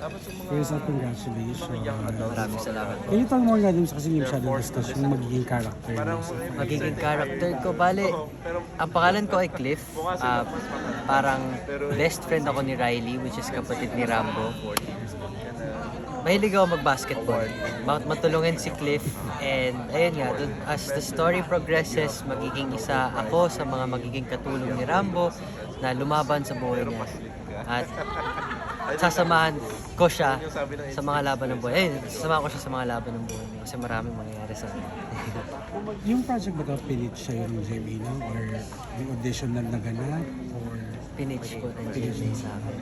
First of congratulations. Maraming salamat po. Can you tell more nga dun sa kasi hindi masyado discuss yung magiging character Magiging character ko, bale, ang pangalan ko ay Cliff. Ah, parang best friend ako ni Riley, which is kapatid ni Rambo. Mahilig ako mag-basketball. Mat- Matulungan si Cliff and ayun nga, dun, as the story progresses, magiging isa ako sa mga magiging katulong ni Rambo na lumaban sa buhay niya. At sasamahan ko siya sa mga laban ng buhay. Ayun, sasamahan ko siya sa mga laban ng buhay niya kasi maraming mangyayari sa akin. Yung project ba ito, pilit siya yung JB na? Or yung audition na naganap? Or Pinage po ng GMA sa akin.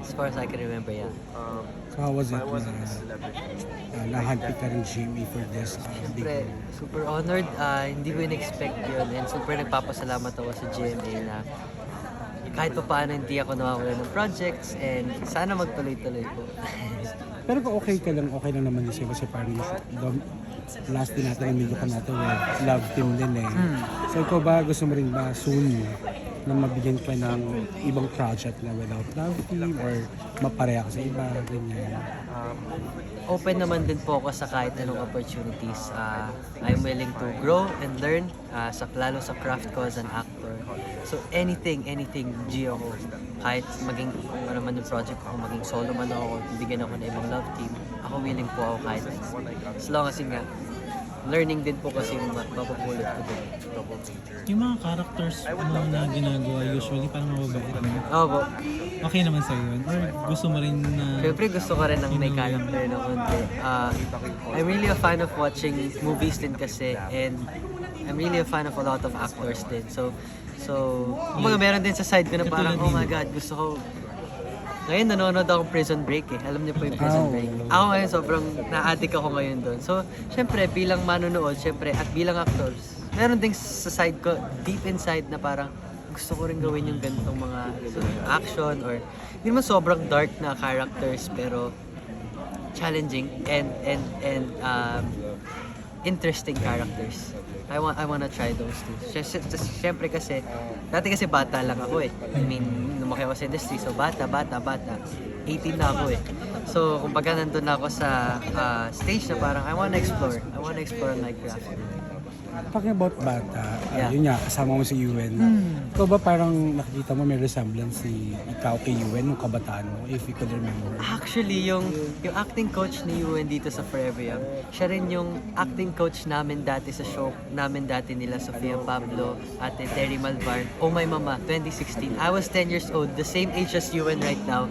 As far as I can remember, yeah. so how was it na uh, nahandpick ka ng GMA for this uh, big Siyempre, super honored. Ah, hindi ko in-expect yun. And super nagpapasalamat ako sa GMA na kahit pa paano hindi ako nawawala ng projects and sana magtuloy-tuloy po. Pero kung okay ka lang, okay lang naman sa'yo kasi parang yung the last din natin ang medyo ka natin with love team din eh. So ikaw ba, gusto mo rin ba soon na mabigyan ka ng ibang project na without love team or mapareha ka sa iba, ganyan. Open naman din po ako sa kahit anong opportunities. Ah, I'm willing to grow and learn ah, sa lalo sa craft ko as an actor. So anything, anything G ako. Kahit maging ano man yung project ko, maging solo man ako, bigyan ako ng ibang love team, ako willing po ako kahit. As long as yun nga, learning din po kasi yung ma- mapupulot ko din. Yung mga characters mo na ginagawa usually parang mababait mo. Oo po. Okay naman sa'yo yun? Or gusto mo rin na... Siyempre gusto ko rin ng may character na konti. Ah, I'm really a fan of watching movies din kasi and I'm really a fan of a lot of actors din. So, so, kumbaga meron din sa side ko na parang, oh my God, gusto ko ngayon nanonood ako Prison Break eh. Alam niyo po yung Prison Oh. Break. Ako ngayon sobrang na-addict ako ngayon doon. So, syempre bilang manonood, syempre at bilang actors, meron ding sa side ko, deep inside na parang gusto ko rin gawin yung ganitong mga action or hindi naman sobrang dark na characters pero challenging and and and um, interesting characters. I want I want to try those too. Siyempre kasi dati kasi bata lang ako eh. I mean, lumaki ako sa industry so bata, bata, bata. 18 na ako eh. So, kumbaga nandun na ako sa ah, stage na parang I want to explore. I want to explore my craft. Talking about bata, uh, Yeah. yun nga, kasama mo si Yuen. Ikaw ba parang nakikita mo may resemblance si ikaw kay Yuen nung kabataan mo, if you could remember? Actually, yung yung acting coach ni Yuen dito sa Forever Young, siya rin yung acting coach namin dati sa show namin dati nila Sofia Pablo, Ate Terry Malvar, Oh My Mama, 2016. I was 10 years old, the same age as Yuen right now.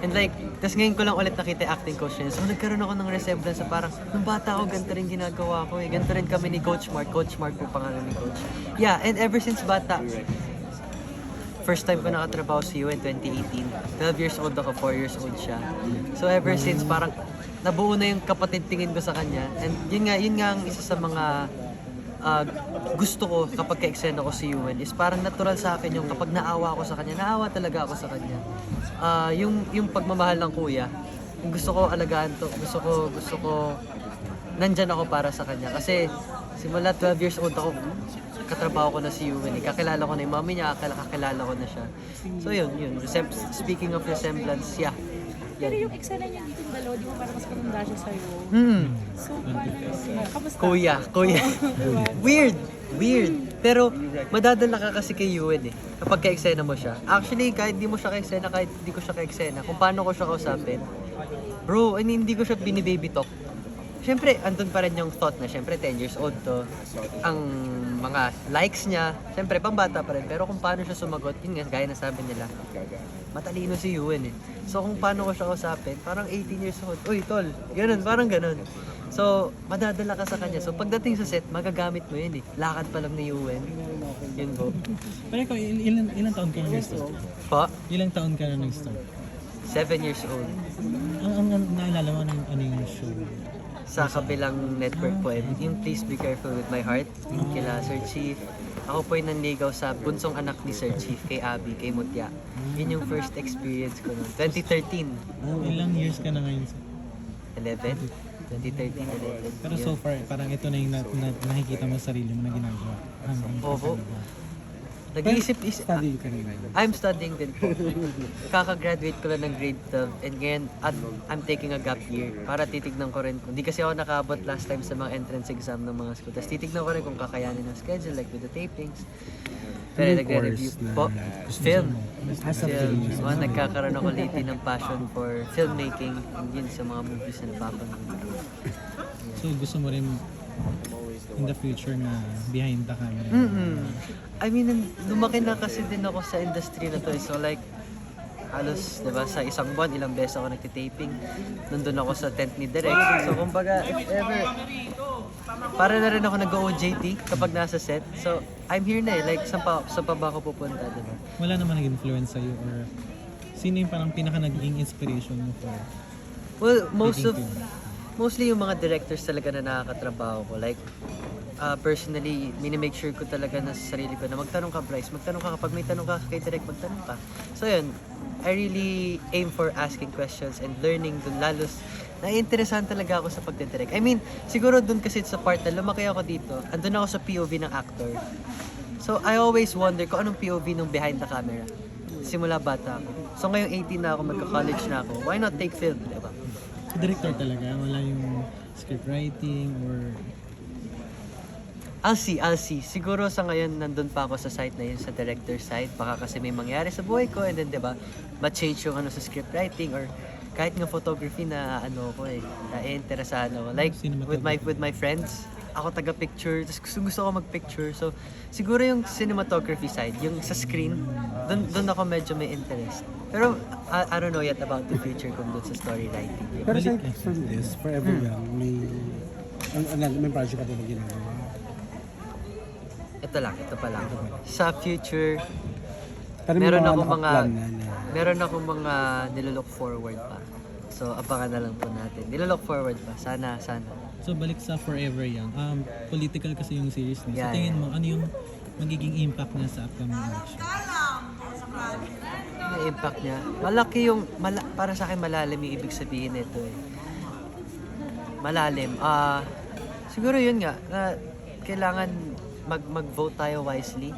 And like, tas ngayon ko lang ulit nakita yung acting coach niya. So nagkaroon ako ng resemblance sa parang, nung bata ako, ganito rin ginagawa ko eh. Ganito rin kami ni Coach Mark. Coach Mark po pangalan ni Coach. Yeah, and ever since bata, First time ko nakatrabaho si UN 2018. 12 years old ako, 4 years old siya. So ever since parang nabuo na yung kapatid tingin ko sa kanya. And yun nga, yun nga ang isa sa mga ah, gusto ko kapag ka-eksena ko si UN is parang natural sa akin yung kapag naawa ako sa kanya, naawa talaga ako sa kanya. Ah, yung yung pagmamahal ng kuya, gusto ko alagaan to, gusto ko gusto ko nandyan ako para sa kanya kasi simula 12 years old ako katrabaho ko na si Ewan eh. Kakilala ko na yung mami niya, kakilala, ko na siya. So yun, yun. Resem- speaking of resemblance, yeah. Pero yung eksena niya dito yung dalawa, di mo parang mas matanda siya sa'yo. Hmm. So, parang, kamusta? Kuya, kuya. Weird. Weird. Pero madadala ka kasi kay Ewan eh. Kapag ka-eksena mo siya. Actually, kahit di mo siya ka-eksena, kahit di ko siya ka-eksena, kung paano ko siya kausapin, bro, I mean, hindi ko siya binibaby talk. Siyempre, andun pa rin yung thought na siyempre 10 years old to. Ang mga likes niya, siyempre pang bata pa rin. Pero kung paano siya sumagot, yun nga, gaya na sabi nila, matalino si Ewan eh. So kung paano ko siya kausapin, parang 18 years old, uy tol, ganun, parang ganun. So, madadala ka sa kanya. So pagdating sa set, magagamit mo yun eh. Lakad pa lang ni Ewan. Yun po. Pero ikaw, il- ilan, ilang taon ka na nag-start? Pa, Ilang taon ka na nag-start? 7 years old. Ang, ang, ang naalala mo ng ano yung show? Sa kabilang network po. And yung Please Be Careful With My Heart, kila Sir Chief. Ako po yung nanligaw sa bunsong anak ni Sir Chief, kay Abby, kay Mutya. Yun yung first experience ko noon. 2013, Ilang years ka na ngayon? sa- 11. 2013, 11. Pero so far, parang ito na yung na, na, nakikita mo sa sarili mo na ginagawa. Hanggang Opo. sa. Nag-iisip-isip. Studying ka rin ngayon. I'm studying din po. Kaka-graduate ko lang ng grade 12 and ngayon at I'm taking a gap year para titignan ko rin. Hindi kasi ako nakaabot last time sa mga entrance exam ng mga school. Tapos titignan ko rin kung kakayanin ng schedule like with the tapings. Pero nagre-review po. Film. As a Film. Oh, nagkakaroon ako lately ng passion for filmmaking yun sa mga movies na napapanood. So gusto mo rin in the future na behind the camera. Mm-mm. I mean, lumaki na kasi din ako sa industry na to. eh. So like, halos, di ba, sa isang buwan, ilang beses ako nagtitaping. Nandun ako sa tent ni Direk. So kumbaga, if ever, para na rin ako nag-OJT kapag nasa set. So, I'm here na eh. Like, saan pa, saan pa ba ako pupunta, di ba? Wala naman nag-influence sa'yo or sino yung parang pinaka naging inspiration mo for Well, most of, film. Mostly yung mga directors talaga na nakakatrabaho ko. Like, uh, personally, minimake sure ko talaga na sa sarili ko na magtanong ka, Bryce. Magtanong ka kapag may tanong ka kay Direk, magtanong ka. So yun, I really aim for asking questions and learning dun. Lalos, naiinteresahan talaga ako sa pagdidirect. I mean, siguro dun kasi sa part na lumaki ako dito, andun ako sa POV ng actor. So, I always wonder kung anong POV nung behind the camera. Simula bata ako. So, ngayong 18 na ako, magka-college na ako. Why not take film, So, director talaga, wala yung script writing or I'll see, I'll see. Siguro sa ngayon, nandun pa ako sa site na yun, sa director side. Baka kasi may mangyari sa buhay ko and then, di ba, ma-change yung ano sa script writing or kahit nga photography na ano ko eh, na-interesahan ako. Like, with my with my friends, ako taga-picture, tapos gusto, gusto ko mag-picture. So, siguro yung cinematography side, yung sa screen, dun, dun ako medyo may interest. Pero, I, I don't know yet about the future kung dun sa story writing. Pero aside from this, Forever Young, may, ano, ano, may project ka ba ginagawa? Ito lang, ito pa lang. Sa future, Pero may Meron ako mga na na. meron ako mga nilolook forward pa. So abangan na lang po natin. Nilolook forward pa. Sana, sana. So balik sa Forever Young, um, political kasi yung series niya. Yeah, so tingin yeah. mo, ano yung magiging impact niya sa upcoming election? Ano yung impact niya? Malaki yung, mala, para sa akin malalim yung ibig sabihin nito eh. Malalim. Ah, siguro yun nga, na kailangan mag, mag-vote tayo wisely.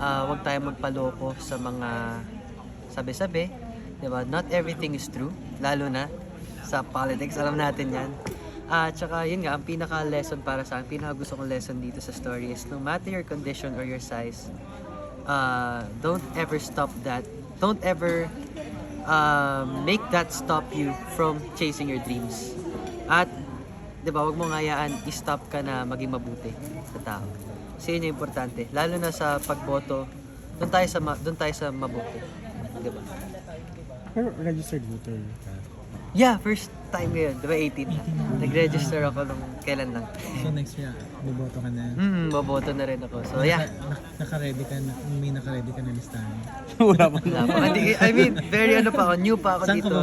Ah, wag tayo magpaloko sa mga sabi-sabi. Diba? Not everything is true. Lalo na sa politics. Alam natin yan. Ah, tsaka yun nga, ang pinaka-lesson para sa akin, pinaka-gusto kong lesson dito sa story is no matter your condition or your size, uh, don't ever stop that. Don't ever uh, make that stop you from chasing your dreams. At, di ba, wag mo ngayaan i-stop ka na maging mabuti sa tao. Kasi yun yung importante. Lalo na sa pagboto, doon tayo sa, doon tayo sa mabuti. Di ba? Pero registered voter ka. Yeah, first time ngayon, di ba 18? Nag-register ako nung kailan lang. So next year, boboto ka na. Hmm, maboto na rin ako. So yeah, Naka- naka-ready ka na, may naka-ready ka na listahan. Wala pa. Wala pa. Hindi- I mean, very ano pa ako, new pa ako Saan ka dito.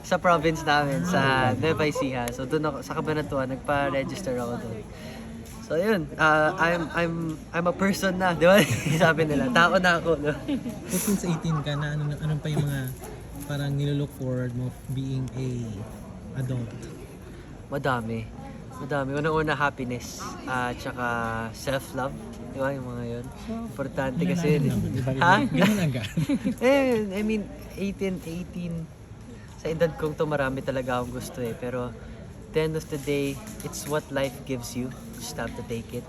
Sa province namin, sa Nueva Ecija. So doon ako, sa Cabanatuan, nagpa-register ako doon. So yun, uh, I'm I'm I'm a person na, di ba? Sabi nila, tao na ako. No? So since 18 ka na, ano, ano pa yung mga parang nilolook forward mo being a adult? Madami. Madami. Unang-una, happiness. At saka self-love. Di ba? Yung mga yun. Importante kasi yun. eh. Ha? Ganun agad. eh, I mean, 18, 18. Sa edad kong to, marami talaga akong gusto eh. Pero, at the end of the day, it's what life gives you. You just have to take it.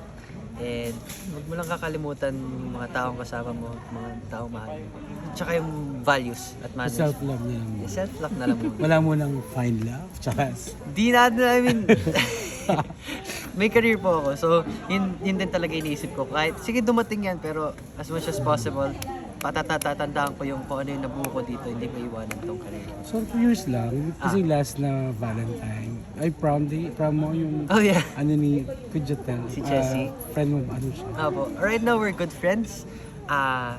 And, huwag mo lang kakalimutan yung mga taong kasama mo, mga taong mahal mo. Tsaka yung values at manners. Self-love niya lang. Eh, Self-love na lang muna. Wala mo nang find love. Tsaka, Di na, I mean, may career po ako. So, yun, yun din talaga iniisip ko. Kahit, sige dumating yan, pero as much as possible, patatatatandaan ko yung kung ano yung nabuo ko dito, hindi ko iwanan tong career. so two years lang, kasi last na Valentine, ay prom day, prom mo yung, Oh yeah. ano ni, could you tell? Si Jessie. Ah, friend mo ba? Ano siya? Apo. Right now, we're good friends. Ah,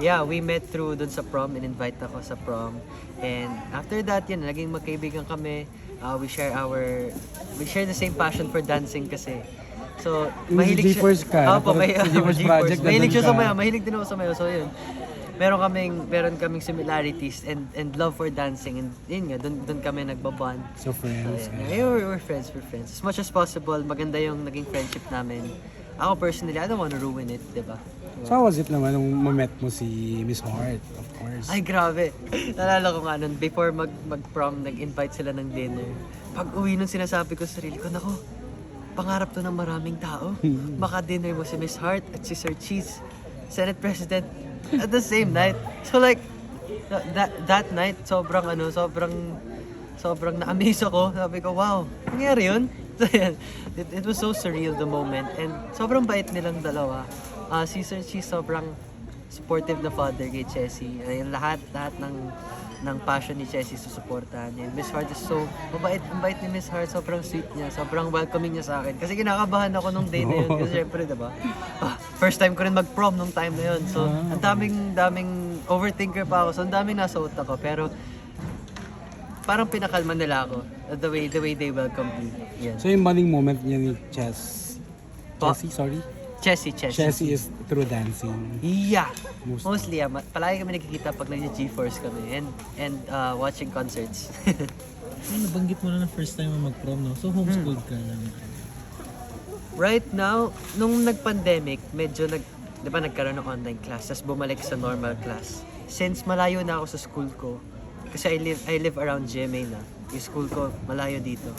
yeah, we met through dun sa prom, in-invite ako sa prom. And after that, yun, naging magkaibigan kami. Ah, we share our, we share the same passion for dancing kasi. So, mahilig G-Force ka, Opo, may, sa G-Force project, Mahilig siya sa ka. mahilig din ako sa mayaw. So, yun. Meron kaming, meron kaming similarities and and love for dancing. And yun nga, dun, dun kami nagbabond. So So, friends. yeah. ka. Yeah, we're, we're friends, we're friends. As much as possible, maganda yung naging friendship namin. Ako personally, I don't want to ruin it, di ba? So how was it naman nung ma-met mo si Miss Hart, of course? Ay, grabe. Nalala ko nga nun, before mag, mag-prom, nag-invite sila ng dinner. Pag uwi nun, sinasabi ko sa sarili ko, nako, pangarap to ng maraming tao. Baka dinner mo si Miss Hart at si Sir Cheese, Senate President, at the same night. So like, tha- that, that night, sobrang ano, sobrang, sobrang na-amaze ako. Sabi ko, wow, nangyari yun? So yan, it, it was so surreal the moment. And sobrang bait nilang dalawa. Ah, si Sir Cheese sobrang supportive na father kay Chessy. Ay, lahat, lahat ng ng passion ni Chessy sa suportahan niya. Miss Hart is so, mabait, mabait ni Miss Hart, sobrang sweet niya, sobrang welcoming niya sa akin. Kasi kinakabahan ako nung day na yun, kasi syempre, diba? Ah, first time ko rin mag-prom nung time na yun. So, ang daming, daming overthinker pa ako. So, ang daming nasa utak ko. Pero, parang pinakalma nila ako. The way, the way they welcome me. Yan. So yung bonding moment niya ni Chess, Pa- Chessy, sorry? Chessy, Chessy. Chessy is through dancing. Yeah. Most- Mostly, yeah. Palagi kami nakikita pag nag-G-Force kami and and uh, watching concerts. Ay, nabanggit mo na na first time mo mag-prom, no? So, homeschooled ka lang. right now, nung nag-pandemic, medyo nag, di ba nagkaroon ng online class, tapos bumalik sa normal class. Since malayo na ako sa school ko, kasi I live, I live around GMA na, yung school ko malayo dito.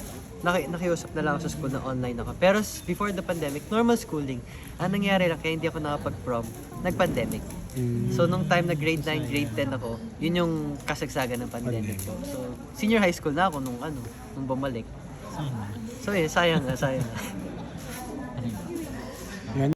Naki, nakiusap na lang ako sa school na online ako. Pero before the pandemic, normal schooling. Ang nangyari lang, kaya hindi ako nakapag-prom, nag-pandemic. So, nung time na grade 9, grade 10 ako, yun yung kasagsagan ng pandemic ko. So, senior high school na ako nung ano, nung bumalik. So, yun, sayang nga, sayang nga.